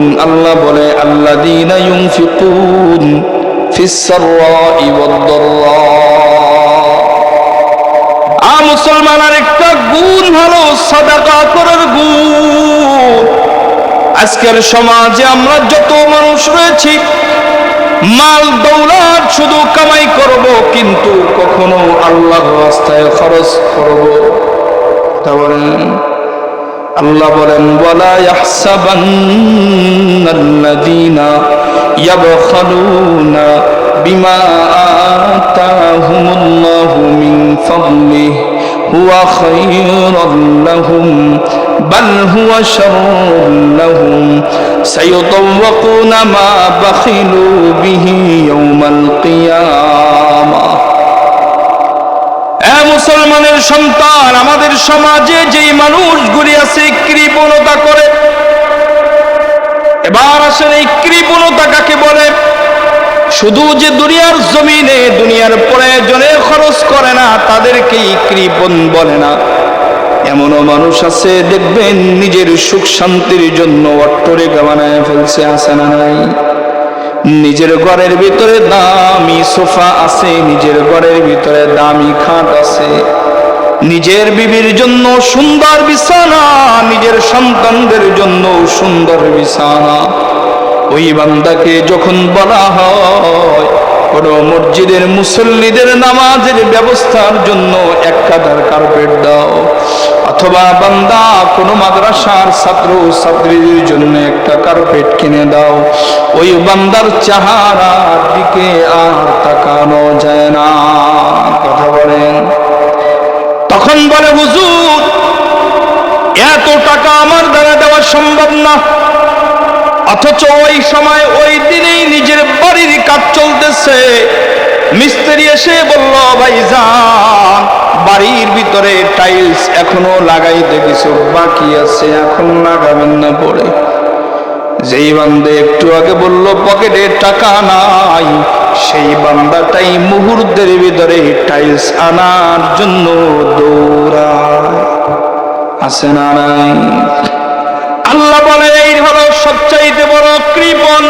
আল্লাহ বলে আল্লাহ ইউনফিকুন ফিস সাররাই ওয়াদ দাররা আ একটা গুণ হলো সাদাকা করার গুণ। আজকের সমাজে আমরা যত মানুষ রয়েছি, মাল দৌলত শুধু কামাই করব, কিন্তু কখনো আল্লাহর রাস্তায় খরচ করব। তা বলেন আল্লাহ বলেন, ওয়ালা ইয়াহসাবান্নাল্লাযীনা ইয়াবখালুনা বিমা আতাহুমুল্লাহু মিন ফাদলিহি, হুয়া খায়রাল লাহুম, বাল বাখিলু বিহি ইয়াওমাল কিয়ামাহ এ মুসলমানের সন্তান, আমাদের সমাজে যেই মানুষগুলি আছে কৃপণতা করে। এবার আসেন এই কৃপণতা কাকে বলে? শুধু যে দুনিয়ার জমিনে, দুনিয়ার প্রয়োজনে খরচ করে না, তাদেরকেই কৃপণ বলে না। এমনও মানুষ আছে, দেখবেন নিজের সুখ শান্তির জন্য অট্টরেখা বানায় ফেলছে আসে না নাই? নিজের ঘরের ভিতরে দামি সোফা আছে, নিজের ঘরের ভিতরে দামি খাট আছে। নিজের বিবির জন্য সুন্দর বিছানা, নিজের সন্তানদের জন্য সুন্দর বিছানা। ওই বান্দাকে যখন বলা হয়, কোন মসজিদের মুসল্লিদের নামাজের ব্যবস্থার জন্য এক কাদার কার্পেট দাও, অথবা বান্দা কোনো মাদ্রাসার ছাত্র ছাত্রীদের জন্য একটা কার্পেট কিনে দাও ওই বান্দার চাহারার দিকে আর তাকানো যায় না। কথা বলেন। তখন বলে, হুজুর, এত টাকা আমার দ্বারা দেওয়া সম্ভব না। অথচ ওই সময় ওই দিনেই নিজের বাড়ির কাজ চলতেছে। মিস্ত্রি এসে বলল, ভাই যান, বাড়ির ভিতরে টাইলস এখনও লাগাইতে কিছু বাকি আছে, এখন লাগাবেন না পড়ে যেই বান্দে একটু আগে বলল, পকেটে টাকা নাই। সেই বান্দাটাই মুহূর্তের ভিতরে টাইলস আনার জন্য দৌড়ায়। আছে না নাই? আল্লাহ বলে, এই হলো সবচাইতে বড় কৃপণ।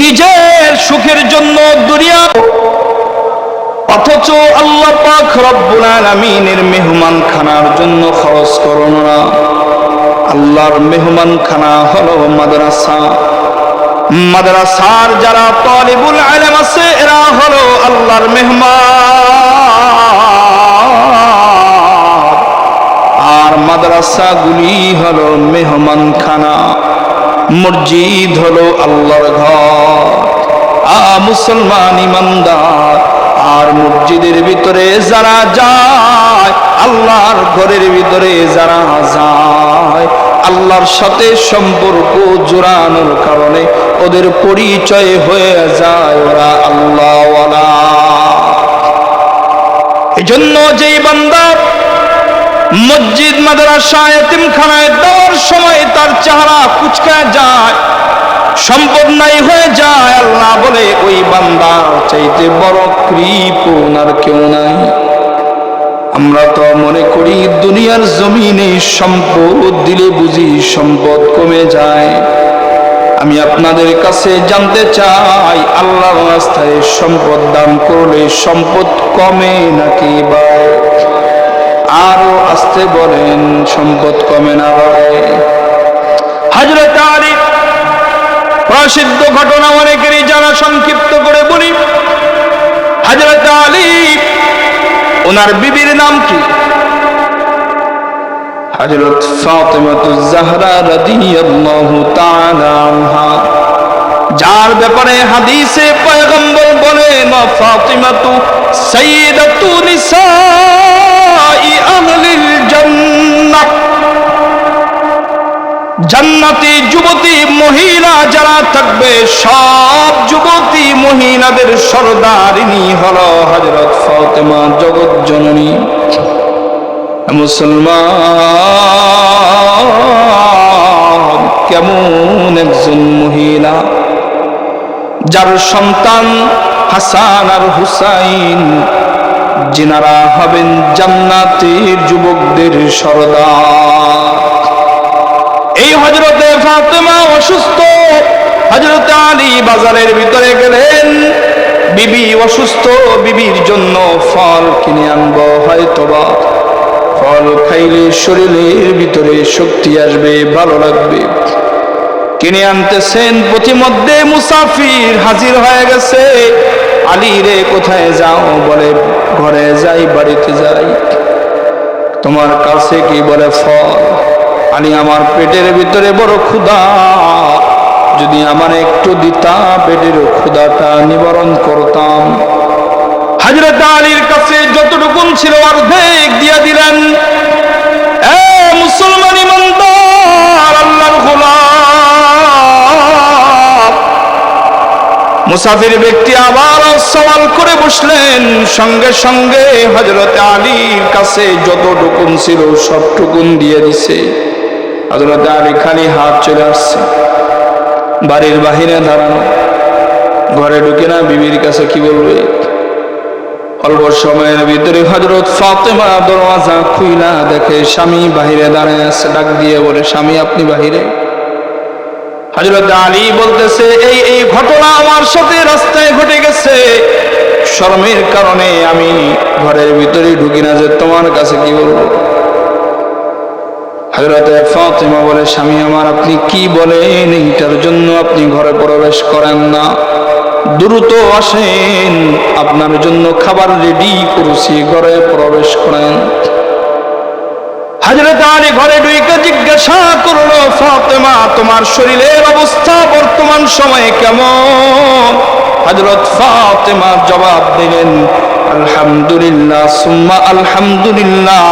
নিজের সুখের জন্য দুনিয়া অথচ আল্লাহ পাক রব্বুল আলামিনের মেহমান খানার জন্য খরচ করো না। আল্লাহর মেহমান খানা হলো মাদ্রাসা। মাদ্রাসার যারা তালিবুল আলম আছে, এরা হলো আল্লাহর মেহমান। আর মাদ্রাসাগুলি হলো মেহমান খানা মসজিদ হলো আল্লাহর ঘর। আ মুসলমান ইমানদার। আর মসজিদের ভিতরে যারা যায় আল্লাহর ঘরের ভিতরে যারা যায়, আল্লাহর সাথে সম্পর্ক জোড়ানোর কারণে ওদের পরিচয় হয়ে যায় ওরা আল্লাহওয়ালা। এই জন্য যেই বান্দা মসজিদ মাদ্রাসা এতিমখানায় দেওয়ার সময় তার চেহারা কুচকা যায়, সম্পদ নাই হয়ে যায়, আল্লাহ বলে, ওই বান্দা চাইতে বড় কৃপণ আর কেউ নাই। আমরা তো মনে করি দুনিয়ার জমিনে সম্পদ দিলে বুঝি সম্পদ কমে যায়। আমি আপনাদের কাছে জানতে চাই, আল্লাহর রাস্তায় সম্পদ দান করলে সম্পদ কমে নাকি বাড়ে? আরও আসতে বলেন, সম্পদ কমে না বাড়ে। হাজরত প্রসিদ্ধ ঘটনা অনেকেরই যারা সংক্ষিপ্ত করে বলি। হাজরত আলী ওনার বিবির নাম কি? হযরত ফাতিমাতুজ জাহরা রাদিয়াল্লাহু তাআলা আনহা। যার ব্যাপারে হাদিসে পয়গম্বর বলেন ফাতিমাতু সাইয়্যিদাতু নিসাই জান্নাতি যুবতী মহিলা যারা থাকবে, সব যুবতী মহিলাদের সর্দারিনী হলো হজরত ফাতেমা জগৎ জননী। মুসলমান, কেমন একজন মহিলা, যার সন্তান হাসান আর হুসাইন, যিনারা হবেন জান্নাতের যুবকদের সরদার। এই হজরতে ফাত আলী বাজারের ভিতরে গেলেন। বিবি অসুস্থ, বিবির জন্য ফল কিনে আনব, হয়তোবা। ফল খাইলে শরীরের ভিতরে শক্তি আসবে, ভালো লাগবে। কিনে আনতেছেন প্রতিমধ্যে মুসাফির হাজির হয়ে গেছে। আলী রে, কোথায় যাও? বলে, ঘরে যাই, বাড়িতে যাই। তোমার কাছে কি বলে ফল? আলী আমার পেটের ভিতরে বড় ক্ষুধা। যদি আমার একটু দিতা, পেটের ক্ষুধাটা নিবারণ করতাম। হাজরত আলীর কাছে যতটুকুন ছিল অর্ধেক দিয়ে দিলেন। মুসলমান মুসাফির ব্যক্তি আবার সওয়াল করে বসলেন। সঙ্গে সঙ্গে হজরত আলীর কাছে যতটুকুন ছিল সবটুকুন দিয়ে দিছে। হজরত আলী খালি হাত চলে আসছে। বাড়ির বাহিরে দাঁড়ানো। ঘরে ঢুকে না বিবির কাছে কি বলবে? অল্প সময়ের ভিতরে হজরত ফাতেমা দরওয়াজা খুইলা দেখে স্বামী বাহিরে দাঁড়ায় আছে, ডাক দিয়ে বলে, স্বামী, আপনি বাহিরে? হজরত আলী বলতেছে, এই এই ঘটনা আমার সাথে রাস্তায় ঘটে গেছে। শর্মের কারণে আমি ঘরের ভিতরে ঢুকি না যে তোমার কাছে কি বলব? হজরত ফাতেমা বলে, স্বামী আমার, আপনি কি বলেন? এইটার জন্য আপনি ঘরে প্রবেশ করেন না। দ্রুত আসেন, আপনার জন্য খাবার রেডি করছি, ঘরে প্রবেশ করেন। হাজরত আলী ঘরে ঢুকে জিজ্ঞাসা করল, ফাতেমা, তোমার শরীরের অবস্থা বর্তমান সময়ে কেমন? হজরত ফাতেমা জবাব দিলেন, আলহামদুলিল্লাহ, সুম্মা আলহামদুলিল্লাহ।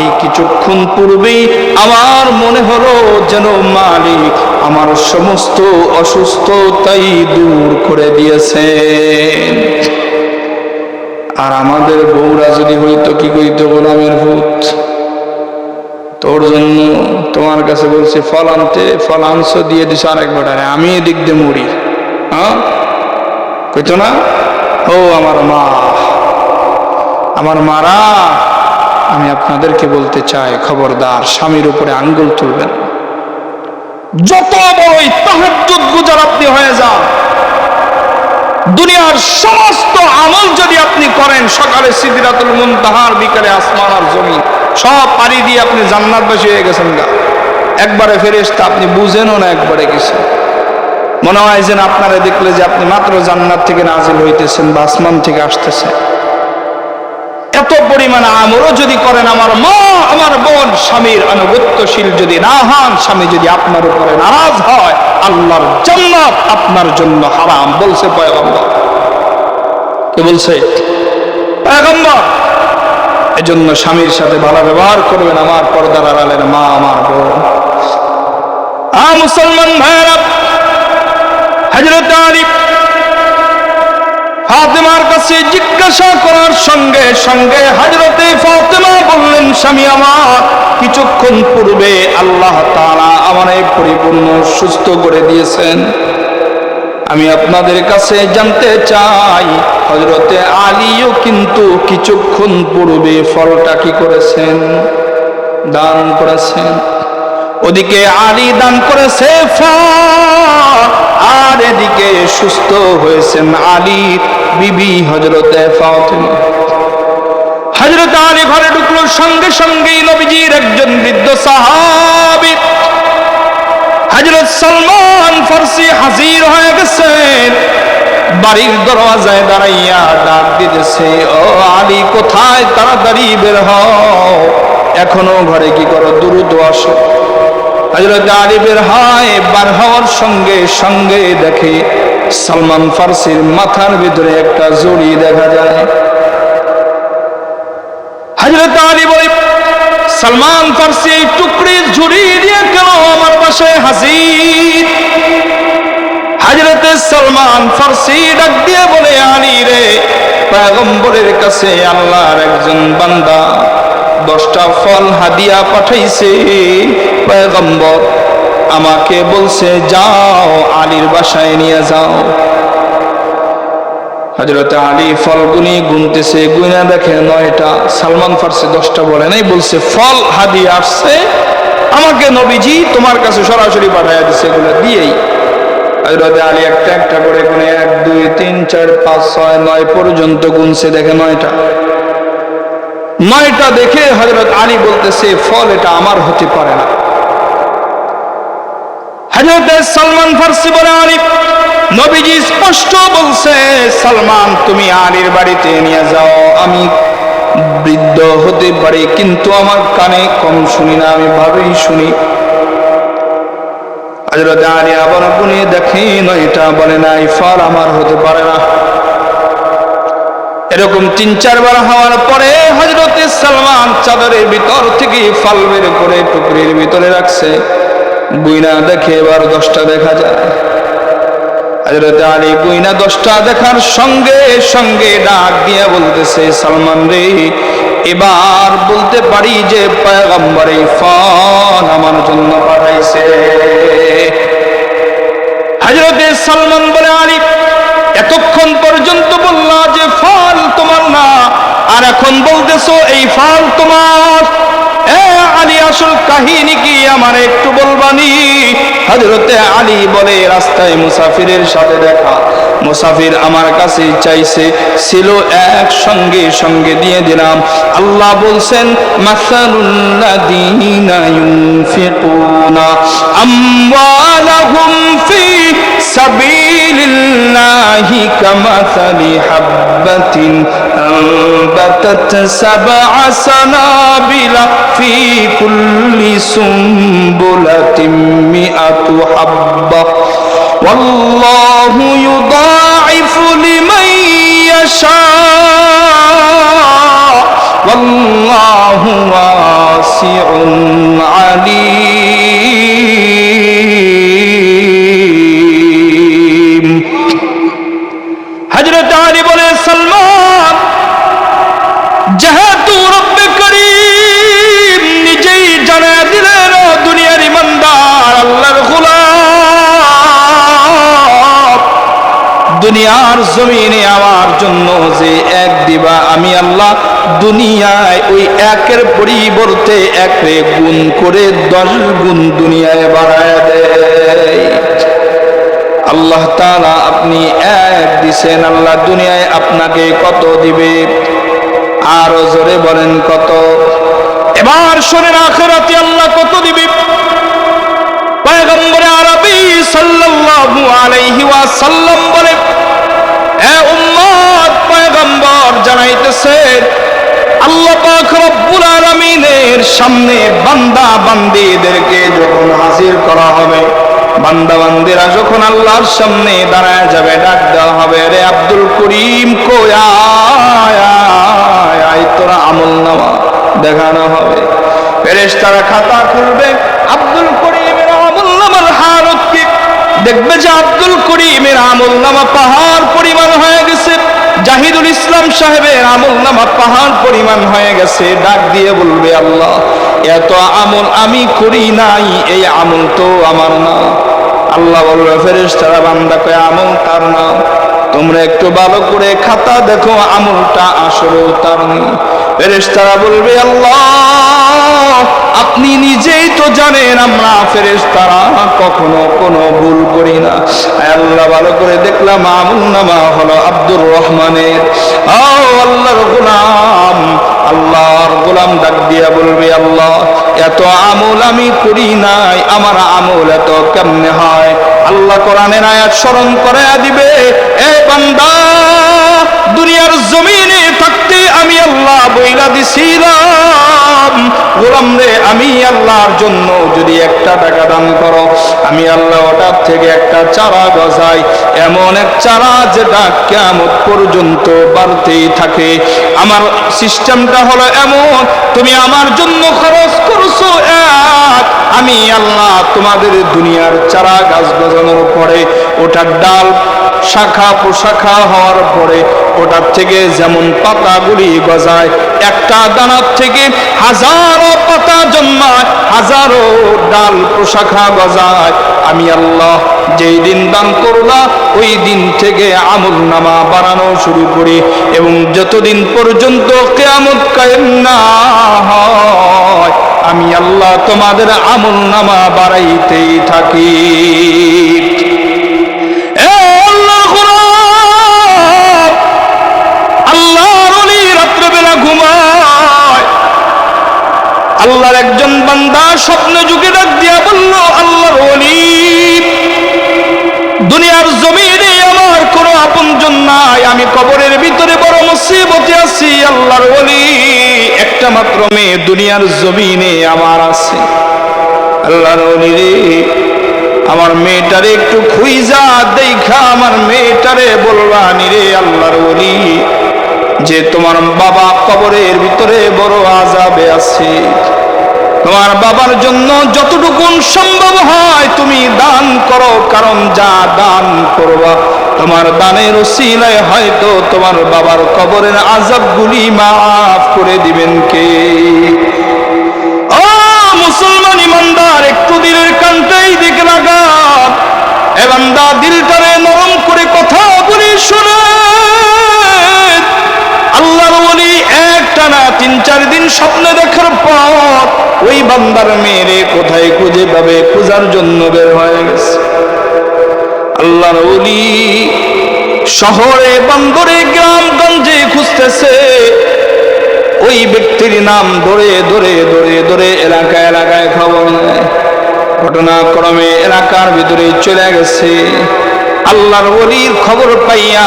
এই কিছুক্ষণ পূর্বেই আমার মনে হলো যেন মালিক আমার সমস্ত অসুস্থতাই দূর করে দিয়েছেন। আর আমাদের বউরা যদি হইতো কি কইতো গোলামের ভূত? তোর জন্য তোমার কাছে বলছে ফল আনতে ফল আনছো দিয়ে দিস আরেক বেটারে, আমি এদিক দিয়ে মরি। হ্যাঁ? কইতো না? ও আমার মা। আমার মারা, আমি আপনাদেরকে বলতে চাই, খবরদার, স্বামীর উপরে আঙ্গুল তুলবেন। যত বড়ই তাহাজ্জুদ গুজার আপনি হয়ে যান, দুনিয়ার সমস্ত আমল যদি আপনি করেন, সকালে সিদ্দিরাতুল মুনতাহার, বিকালে আসমান আর জমিন, সব পাড়ি দিয়ে আপনি জান্নাতবাসী হয়ে গেছেন গা। একবারে ফেরেশতা, আপনি বুঝেনও না একবারে কিছু। মনে হয় যেন আপনারা দেখলে যে আপনি মাত্র জান্নাত থেকে নাজিল হইতেছেন বা আসমান থেকে আসতেছেন। এত পরিমাণ আমলও যদি করেন আমার মা, আমার বোন, স্বামীর আনুগত্যশীল যদি না হন, স্বামী যদি আপনার উপরে নারাজ হয়, আল্লাহর জান্নাত আপনার জন্য হারাম, বলছে পয়গম্বর। কে বলছে? পয়গম্বর, এজন্য স্বামীর সাথে ভালো ব্যবহার করবেন আমার পর্দার আড়ালের মা, আমার বোন। আ মুসলমান ভাইয়েরা হজরত আলী ফাতেমার কাছে জিজ্ঞাসা করার সঙ্গে সঙ্গে হজরতে ফাতেমা বললেন, স্বামী আমার, কিছুক্ষণ পূর্বে আল্লাহ তাআলা আমারে পরিপূর্ণ সুস্থ করে দিয়েছেন। আমি আপনাদের কাছে জানতে চাই হজরতে আলীও কিন্তু কিছুক্ষণ পূর্বে ফলটা কি করেছেন? দান করেছেন। ওদিকে আলী দান করেছে ফল সুস্থ হয়েছেন আলী বিবি হজরতে ফাতেমা। হজরত আলী ঘরে ঢুকলো, সঙ্গে সঙ্গেই নবীজির একজন বৃদ্ধ সাহাবী। হজরত সালমান ফার্সি হাজির হয়ে গেছেন। বাড়ির দরওয়াজায় দাঁড়াইয়া ডাক দিতেছে, ও আলী, কোথায়? তাড়াতাড়ি বের হও। এখনও ঘরে কি করো? দ্রুত আসো। হজরত আলী বের হয়, বার হওয়ার সঙ্গে সঙ্গে দেখে সালমান ফার্সির মাথার ভিতরে একটা জড়ি দেখা যায়। হজরত আলী বলে, সালমান ফার্সি, এই টুকরির ঝুড়ি দিয়ে কেন আমার বাসায় হাজির? হাজরতে সালমান ফার্সি ডাক দিয়ে বলে, আলী রে, পয়গম্বরের কাছে আল্লাহর একজন বান্দা দশটা ফল হাদিয়া পাঠাইছে। পয়গম্বর আমাকে বলছে, যাও, আলীর বাসায় নিয়ে যাও। হজরত আলী ফল গুনি গুনতেছে গুনা দেখে নয়টা, সালমান ফার্সি দশটা বলে, নাই, বলছে, ফল হাদি আসছে, আমাকে নবীজি তোমার কাছে সরাসরি পাঠাইয়া দিছে, এগুলো দিয়েই। হজরতে আলী একটা একটা করে গুনে, এক, দুই, তিন, চার, পাঁচ, ছয়, নয় পর্যন্ত গুনছে, দেখে নয়টা। নয়টা দেখে হজরত আলী বলতেছে, ফল এটা আমার হতে পারে না। হজরত সালমান ফার্সি বলে আলী নবীজি স্পষ্ট বলছে, সালমান, তুমি আলীর বাড়িতে নিয়ে যাও। আমি বৃদ্ধ হতে পারি, কিন্তু আমার কানে কম শুনি না, আমি ভাবেই শুনি। হজরত আলী আবার গুনে দেখেন এটা বলে না এই ফল আমার হতে পারে না। এরকম তিন, চারবার হওয়ার পরে হজরত সালমান চাদরের ভিতর থেকে ফল বের করে টুকরির ভিতরে রাখছে। বুইনা দেখে এবার দশটা দেখা যায়। হজরত আলী বুইনা দশটা দেখার সঙ্গে সঙ্গে ডাক দিয়ে বলতেছে, সালমান রে, এবার বলতে পারি যে পয়গম্বর ফল আমার জন্য পাঠাইছে। হজরতে সালমান বলে, আলী, এতক্ষণ পর্যন্ত বললা যে ফল তোমার না, আর এখন বলতেছো এই ফল তোমার। আসল কাহিনী কি আমার একটু বলবানি হজরতে আলী বলে, রাস্তায় মুসাফিরের সাথে দেখা। মুসাফির আমার কাছে চাইছে, ছিল এক সঙ্গে সঙ্গে দিয়ে দিলাম। আল্লাহ বলছেন আমওয়ালাহুম ফি لله كمثل حبة أنبتت سبع سنابل في كل سنبلة مئة حبة. والله يضاعف لمن يشاء. والله واسع عليم. দুনিয়ার জমিনে আমার জন্য যে এক দিবা, আমি আল্লাহ দুনিয়ায় ওই একের পরিবর্তে একরে গুণ করে দশ গুণ দুনিয়ায় বাড়ায় দেয়। আল্লাহ তাআলা আপনি এক দিছেন, আল্লাহ দুনিয়ায় আপনাকে কত দিবে? আরও জোরে বলেন কত। এবার শোনেন, আখেরাতে আল্লাহ কত দিবে? পয়গম্বরে আরবি সাল্লাল্লাহু আলাইহি ওয়াসাল্লাম বলে এ উম্মত পয়গম্বর জানাইতেছেন যখন আল্লাহর সামনে দাঁড়ায় যাবে, ডাক হবে আব্দুল করিম তোরা আমল নামা দেখানো হবে। ফেরেশতারা খাতা খুলবে, আব্দুল করিমের দেখবে যে আব্দুল করিমের আমল নামা পাহাড় পরিমাণ হয়ে গেছে। জাহিদুল ইসলাম সাহেবের আমল নামা পাহাড় পরিমাণ হয়ে গেছে। ডাক দিয়ে বলবে, আল্লাহ, এত আমল আমি করি নাই, এই আমল তো আমার না। আল্লাহ বলবে ফেরেস তারা বান্দা কয়, আমল তার না। তোমরা একটু ভালো করে খাতা দেখো, আমলটা আসলে তার নেই ফেরেস তারা বলবে, আল্লাহ আপনি নিজেই তো জানেন আমরা ফেরেস তারা কখনো কোনো ভুল করি না। আল্লাহ ভালো করে দেখলাম আমুল নামা হলো আব্দুর রহমানের। ও আল্লাহর গোলাম আল্লাহর গোলাম ডাক দিয়া বলবে, আল্লাহ, এত আমল আমি করি নাই, আমার আমল এত কেমনে হয়? আল্লাহ কোরআনের আয়াত স্মরণ করে দিবে, এ বান্দা, দুনিয়ার জমিনে থাকতে আমি আল্লাহ বইলা দিছিলাম। গোলাম আমি আল্লাহর জন্য যদি একটা টাকা দান করো, আমি আল্লাহ ওটার থেকে একটা চারা গজাই। এমন এক চারা যেটা কেমন পর্যন্ত বাড়তেই থাকে। আমার সিস্টেমটা হলো এমন, তুমি আমার জন্য খরচ করছ এক, আমি আল্লাহ তোমাদের দুনিয়ার চারা গাছ গজানোর পরে ওটার ডাল শাখা পোশাখা হওয়ার পরে ওটার থেকে যেমন পাতা পাতাগুলি গজায়, একটা দানার থেকে হাজারো পাতা জন্মায়, হাজারো ডাল পোশাখা গজায়। আমি আল্লাহ যেই দিন দান করলা, ওই দিন থেকে আমল নামা বাড়ানো শুরু করি এবং যতদিন পর্যন্ত কেয়ামত কায়েম না হয়, আমি আল্লাহ তোমাদের আমল নামা বাড়াইতেই থাকি। আল্লাহর একজন বান্দা স্বপ্ন যুগে ডাক দিয়া বলল, আল্লাহর অলি দুনিয়ার জমিনে আমার কোনো আপনজন নাই। আমি কবরের ভিতরে বড় মুসিবতে আছি, আল্লাহর অলি একটা মাত্র মেয়ে দুনিয়ার জমিনে আমার আছে। আল্লাহর অলি রে, আমার মেয়েটারে একটু খুইজা দেখা আমার মেয়েটারে বলবা রে, আল্লাহর অলি যে তোমার বাবা কবরের ভিতরে বড় আজাবে আছে। তোমার বাবার জন্য যতটুকুন সম্ভব হয় তুমি দান করো, কারণ যা দান করবা, তোমার দানের ওসিলায় হয়তো তোমার বাবার কবরের আজাবগুলি মাফ করে দিবেন কে? ও মুসলমান ইমানদার, একটু দিলের কানটাই দিকে লাগা। এ বান্দা, দিলটারে তিন চার দিন স্বপ্নে দেখার পর ওই বান্দার মেয়েরে কোথায় খুঁজে পাবে? খোঁজার জন্য বের হয়ে গেছে। আল্লাহর ওলি শহরে, বন্দরে, গ্রামগঞ্জে খুঁজতেছে। ওই ব্যক্তির নাম ধরে ধরে ধরে ধরে এলাকা এলাকায় খবর ঘটনাক্রমে এলাকার ভিতরে চলে গেছে। আল্লাহর ওলির খবর পাইয়া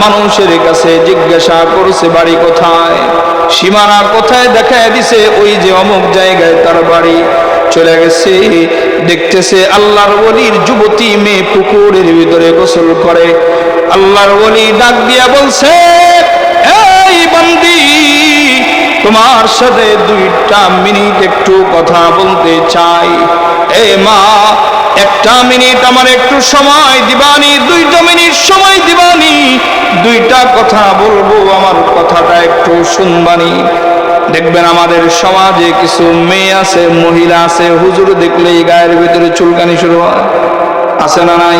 মানুষের কাছে জিজ্ঞাসা করছে, বাড়ি কোথায়? সীমানা কোথায় দেখায় দিছে? ওই যে অমুক জায়গায় তার বাড়ি চলে গেছে। দেখতেছে আল্লাহর ওলির যুবতী মেয়ে পুকুরের ভিতরে গোসল করে। আল্লাহর ওলি ডাক দিয়া বলছে, এই বান্দি, তোমার সাথে দুইটা মিনিট একটু কথা বলতে চাই। এ মা, একটা মিনিট আমার একটু সময় দিবানি, দুইটা মিনিট সময় দিবানি। দুইটা কথা বলব, আমার কথাটা একটু শুনবানি। দেখবেন আমাদের সমাজে কিছু মেয়ে আছে, মহিলা আছে, হুজুর দেখলেই গায়ের ভিতরে চুলকানি শুরু হয়। আছে না নাই?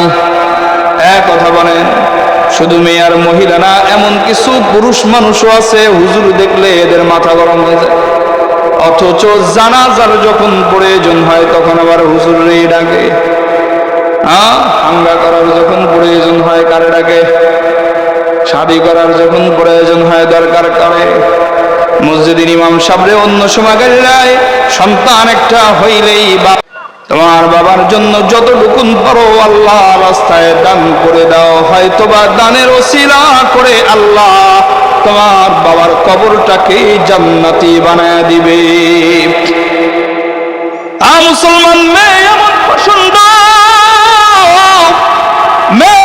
এক কথা বলেন। শুধু মেয়ে আর মহিলা না, এমন কিছু পুরুষ মানুষও আছে, হুজুর দেখলে এদের মাথা গরম হয়ে যায়। অথচ জানাজার যখন প্রয়োজন হয়, তখন আবার হুজুর ডাকে। হ্যাঁ হাঙ্গা করার যখন প্রয়োজন হয়, কারে ডাকে? শাদি করার যখন প্রয়োজন হয় দরকার করে, মসজিদের ইমাম সাবরে অন্য সময় গাড়িরায় সন্তান একটা হইলেই বা তোমার বাবার জন্য যতটুকুন পারো আল্লাহ রাস্তায় দান করে দাও হয়তো বা দানের ওসিলা করে আল্লাহ তোমার বাবার কবরটাকে জান্নাতি বানায় দিবে। মুসলমান মেয়ে, এমন পছন্দ। এত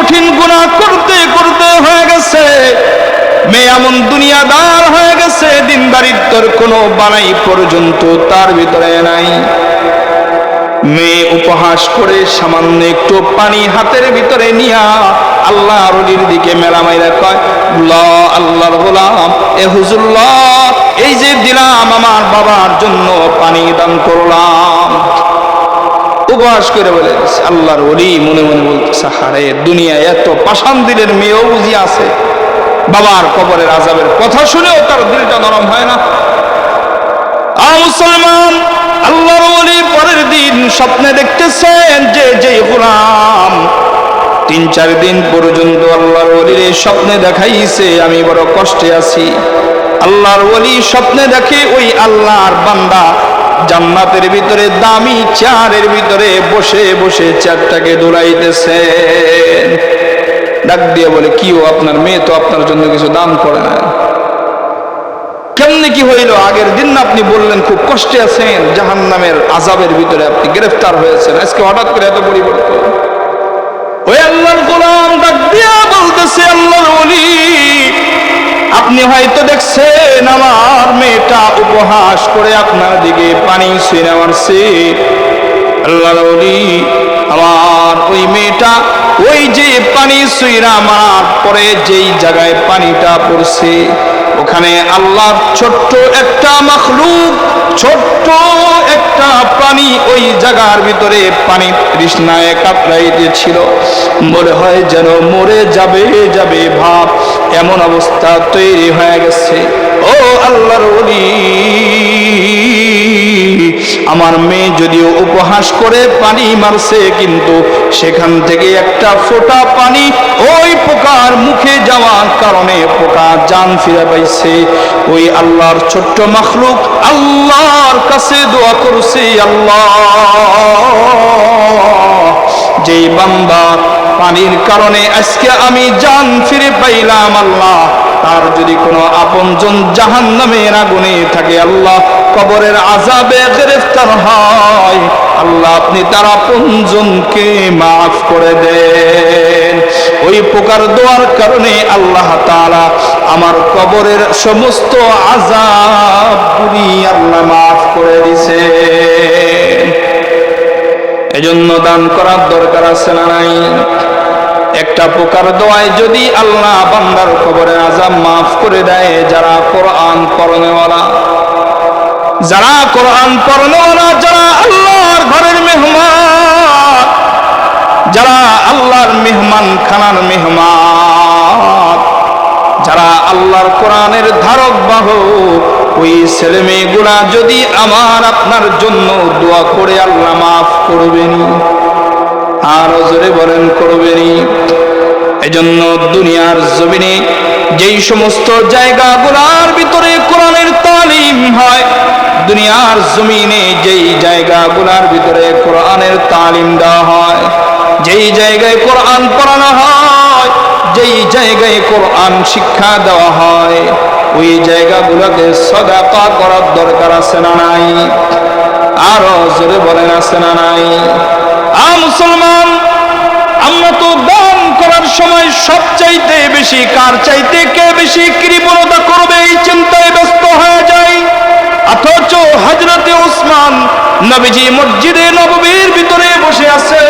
কঠিন গুণা করতে করতে হয়ে গেছে। মেয়ে এমন দুনিয়াদার হয়ে গেছে দিনদারিত্বর কোনো বানাই পর্যন্ত তার ভিতরে নাই। মেয়ে উপহাস করে সামান্য একটু পানি হাতের ভিতরে নিয়া আল্লাহ রলির দিকে মেলা মাইরা কয় ল আল্লাহর গোলাম, এ হুজুল্লাহ এই যে দিলাম আমার বাবার জন্য পানি দান করলাম। উপহাস করে বলে আল্লাহর ওলি মনে মনে বলতেছে, হারে দুনিয়া এত পাষাণ দিলের মেয়েও বুঝি আছে। বাবার কবরের আজাবের কথা শুনেও তার দিলটা নরম হয় না। মুসলমান, আল্লাহর ওলি পরের দিন স্বপ্নে দেখতেছেন যে যে গোলাম তিন চার দিন পর্যন্ত আল্লাহর ওলির স্বপ্নে দেখাইছে, আমি বড় কষ্টে আছি। আল্লাহর ওলি স্বপ্নে দেখে ওই আল্লাহর বান্দা জান্নাতের ভিতরে দামি চেয়ারের ভিতরে বসে বসে চেয়ারটাকে দোলাইতেছে। ডাক দিয়ে বলে, কি ও, আপনার মেয়ে তো আপনার জন্য কিছু দান করে না কেমনে কি হইল? আগের দিন আপনি বললেন, খুব কষ্টে আছেন। জাহান নামের আজাবের ভিতরে আপনি গ্রেফতার হয়েছেন। আজকে হঠাৎ করে এত পরিবর্তন। আপনি হয়তো দেখছেন আমার মেয়েটা উপহাস করে আপনার দিকে পানি ছুঁয়ে মারছে আল্লাহর আমার ওই মেয়েটা ওই যে পানি সুইরা মারার পরে যেই জায়গায় পানিটা পড়ছে, ওখানে আল্লাহর ছোট্ট একটা মখলুক, ছোট্ট একটা পানি ওই জায়গার ভিতরে পানি তৃষ্ণায় কাতরাইতেছিল মনে হয় যেন মরে যাবে যাবে ভাব। এমন অবস্থা তৈরি হয়ে গেছে। ও আল্লাহর ওলি। আমার মেয়ে যদিও উপহাস করে পানি মারছে, কিন্তু সেখান থেকে একটা ফোঁটা পানি ওই পোকার মুখে যাওয়ার কারণে পোকা জান ফিরে পাইছে। ওই আল্লাহর ছোট্ট মখলুক আল্লাহর কাছে দোয়া করছে, আল্লাহ। যে বাম্বা পানির কারণে আজকে আমি জান ফিরে পাইলাম, আল্লাহ। তার যদি কোনো আপনজন জাহান নামের আগুনে থাকে আল্লাহ, কবরের আজাবে গ্রেফতার হয়, আল্লাহ আপনি তার আপনজনকে মাফ করে দেন। ওই প্রকার দোয়ার কারণে আল্লাহ তাআলা আমার কবরের সমস্ত আজাবগুলি আল্লাহ মাফ করে দিছে এজন্য দান করার দরকার আছে না নাই? একটা প্রকার দোয়ায় যদি আল্লাহ বান্দার কবরে আজাব মাফ করে দেয়, যারা কোরআন পড়নেওয়ালা, যারা কোরআন পড়নেওয়ালা, যারা আল্লাহর ঘরের মেহমান, যারা আল্লাহর মেহমান, খানার মেহমান, যারা আল্লাহর কোরআনের ধারক, বাহক, ওই ছেলে মেয়েগুলা যদি আমার আপনার জন্য দোয়া করে আল্লাহ মাফ করবেন আর জোরে বলেন, করবেনি। এজন্য দুনিয়ার জমিনে যেই সমস্ত জায়গাগুলার ভিতরে কোরআনের তালিম হয়, দুনিয়ার জমিনে যেই জায়গাগুলার ভিতরে কোরআনের তালিম দেওয়া হয়, যেই জায়গায় কোরআন পড়ানো হয়, যেই জায়গায় কোরআন শিক্ষা দেওয়া হয়, ওই জায়গাগুলোকে সদাকা করার দরকার আছে না নাই? আরও জোরে বলেন, আছে না নাই? মুসলমান, আমরা তো দান করার সময় সব বেশি কার চাইতে কে বেশি কৃপণতা করবে এই চিন্তায় ব্যস্ত হয়ে যায় অথচ হজরতে ওসমান নবীজি মসজিদে নববীর ভিতরে বসে আছে।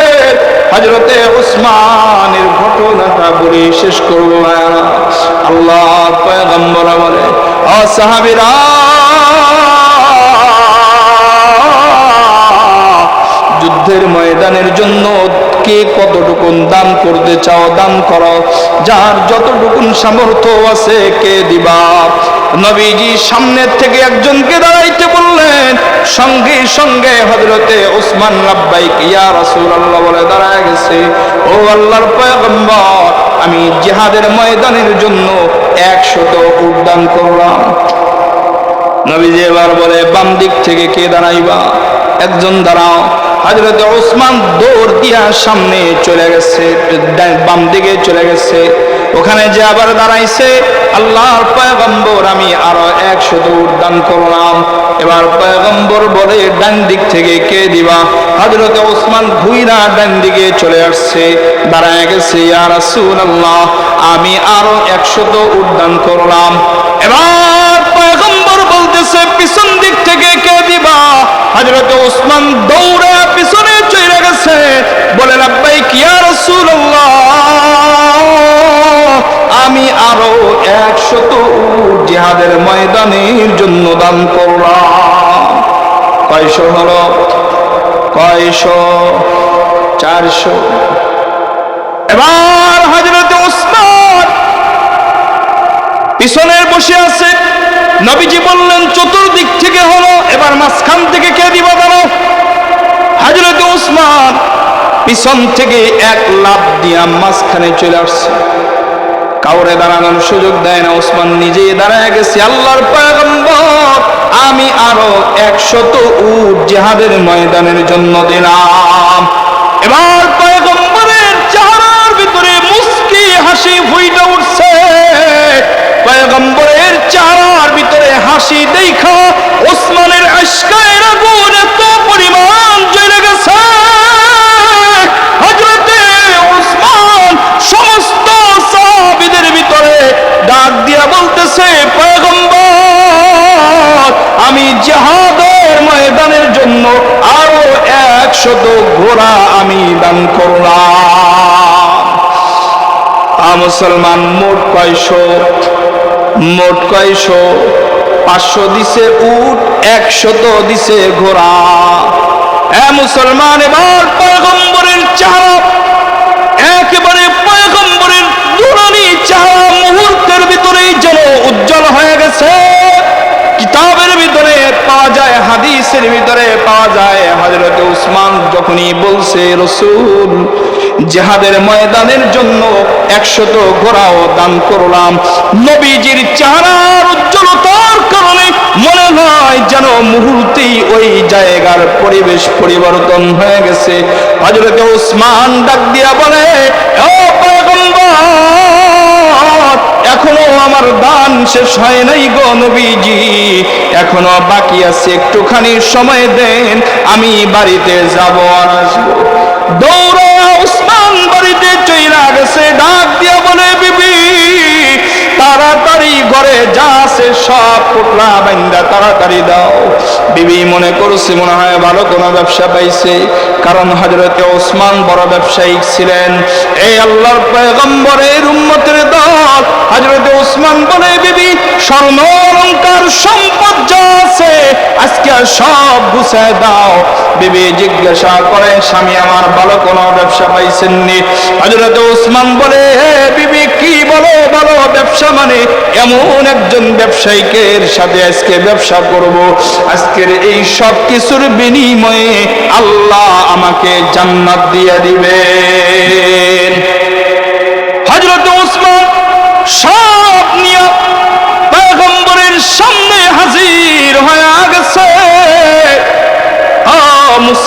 হজরতে ওসমানের ঘটনাটা বলে শেষ করব আল্লাহ পয়গম্বর বলে, ও যুদ্ধের ময়দানের জন্য কে কতটুকুন দান করতে চাও, দান করো। যার যতটুকুন সামর্থ্য আছে কে দিবা। নবীজি সামনের থেকে একজনকে দাঁড়াইতে বললেন, সঙ্গে সঙ্গে হজরতে ওসমান রাব্বাইক ইয়া রাসূলুল্লাহ বলে দাঁড়ায় গেছে, ও আল্লাহর পয়গম্বর, আমি জিহাদের ময়দানের জন্য একশত উদ্যান করলাম। নবীজি এবার বলে, বাম দিক থেকে কে দাঁড়াইবা? একজন দাঁড়াও। হাজরতে ওসমান দৌড় দিয়া সামনে চলে গেছে বাম দিকে চলে গেছে। ওখানে যে আবার দাঁড়াইছে, আল্লাহর পয়গম্বর, আমি আরও একশত উদ্যান করলাম। এবার পয়গম্বর বলে, ডান দিক থেকে কে দিবা? হজরতে ওসমান ডান দিকে চলে আসছে। দাঁড়ায় গেছে, ইয়া রাসূলুল্লাহ, আমি আরও একশত উদ্যান করলাম। এবার পয়গম্বর বলতেছে, পিছন দিক থেকে কে দিবা? হজরত ওসমান দৌড়ে পিছনে চলে গেছে। বলে রাব্বাই কিয়া রাসূলুল্লাহ? আমি আরও একশত জিহাদের ময়দানের জন্য দান করলাম। কয়শো হলো? কয়শো? চারশো? এবার হজরত ওসমান পিছনের বসে আছে। নবীজি বললেন, চতুর্দিক থেকে হলো এবার মাঝখান থেকে কে দিব দাঁড়ো হাজরত উসমান পিছন থেকে এক লাভ দিয়া মাঝখানে চলে আসছে। কাউরে দাঁড়ানোর সুযোগ দেয় না, ওসমান নিজেই দাঁড়ায় গেছে। আল্লাহর আমি আরও একশত উট জেহাদের ময়দানের জন্য দিলাম। এবার পয়গম্বরের চেহারার ভিতরে মুস্কি হাসি ফুইটা উঠছে। পয়গম্বরের চেহারার ভিতরে হাসি দেখা ওসমানের আশকায়ের আগুন এত পরিমাণ ডাক দিয়া বলতেছে আমি জিহাদের ময়দানের জন্য আরও একশত ঘোড়া আমি দান করলাম। মুসলমান, মোট কয়শো? মোট কয়শো? পাঁচশো দিছে উট, একশত দিছে ঘোড়া। এ মুসলমান, এবার পয়গম্বরের চেহারা যেন উজ্জ্বল হয়ে গেছে। কিতাবের ভিতরে পাওয়া যায়, হাদিসের ভিতরে পাওয়া যায়। হযরত উসমান যখনই বলছে, রসুল, জেহাদের ময়দানের জন্য একশত ঘোড়াও দান করলাম। নবীজির চেহারার উজ্জ্বলতার কারণে মনে হয় যেন মুহূর্তেই ওই জায়গার পরিবেশ পরিবর্তন হয়ে গেছে। হজরতে ওসমান ডাক দিয়া বলে ও পয়গম্বর এখনও আমার দান শেষ হয় নাই গো নবীজি। এখনও বাকি আছে, একটুখানি সময় দেন, আমি বাড়িতে যাব আর আসব। দৌড়ে উসমান বাড়িতে চইলা গেছে, ডাক দিয়া বলে, বিবি, তাড়াতাড়ি ঘরে যা আছে সব পোটলা বাইন্দা, তাড়াতাড়ি দাও। বিবি মনে করছে, মনে হয় ভালো কোনো ব্যবসা পাইছে, কারণ হজরতে ওসমান বড় ব্যবসায়িক ছিলেন। এই আল্লাহর পয়গম্বরের উম্মতের দল হজরতে ওসমান বলে বিবি স্বর্ণ অলঙ্কার সম্পদ যা আছে, আজকে সব গুছায় দাও। বিবি জিজ্ঞাসা করে, স্বামী, আমার ভালো কোনো ব্যবসা পাইছেননি? হজরত ওসমান বলে, হে বিবি, কি বলো? বলো ব্যবসা মানে এমন একজন ব্যবসায়িকের সাথে আজকে ব্যবসা করব। আজকের এই সব কিছুর বিনিময়ে আল্লাহ আমাকে জান্নাত দিয়ে দিবেন।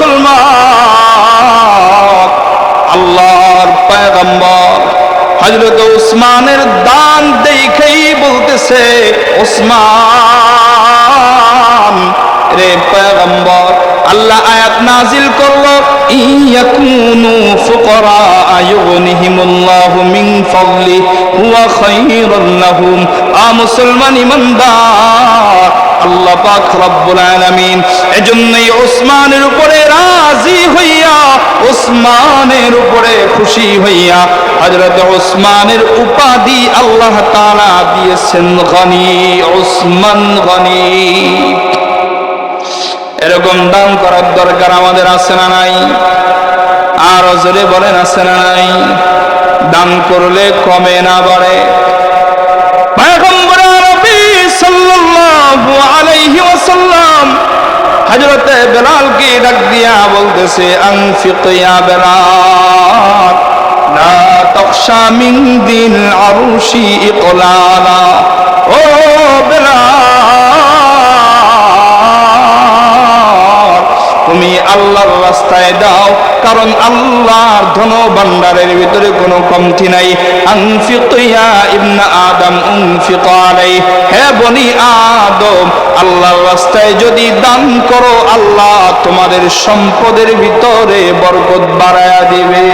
মুসলমান। আল্লাহর পয়গম্বর হজরত উসমানের দান দেখেই বলতেছে ওসমান রে পয়গম্বর, আল্লাহ আয়াত নাজিল করল, ইয়াকুনু ফুকরা আয়ুগনিহিমুল্লাহু মিন ফাদলি, হুয়া খায়রুল লাহুম। আ মুসলমান ইমানদার আল্লাহ পাক রব্বুল আলামিন এজন্যই ওসমানের উপরে রাজি হইয়া, ওসমানের উপরে খুশি হইয়া হযরত ওসমানের উপাধি আল্লাহ তাআলা দিয়েছেন গনি, ওসমান গনি। এরকম দান করার দরকার আমাদের আছে না নাই? আর জোরে বলেন, আছে না নাই? দান করলে কমে না বাড়ে। হযরত বেলালকে ডাক দিয়া বলতেছে, আনফিক ইয়া বেলাল, লা তখশা মিন দিল আরশি ইকলালা ও তুমি আল্লাহর রাস্তায় দাও, কারণ আল্লাহর ধন ভান্ডারের ভিতরে কোনো কমতি নাই। আনফিক ইয়া ইবনা আদম, উনফিক আলাই হে বনি আদম, আল্লাহর রাস্তায় যদি দান করো, আল্লাহ তোমাদের সম্পদের ভিতরে বরকত বাড়ায়া দিবে।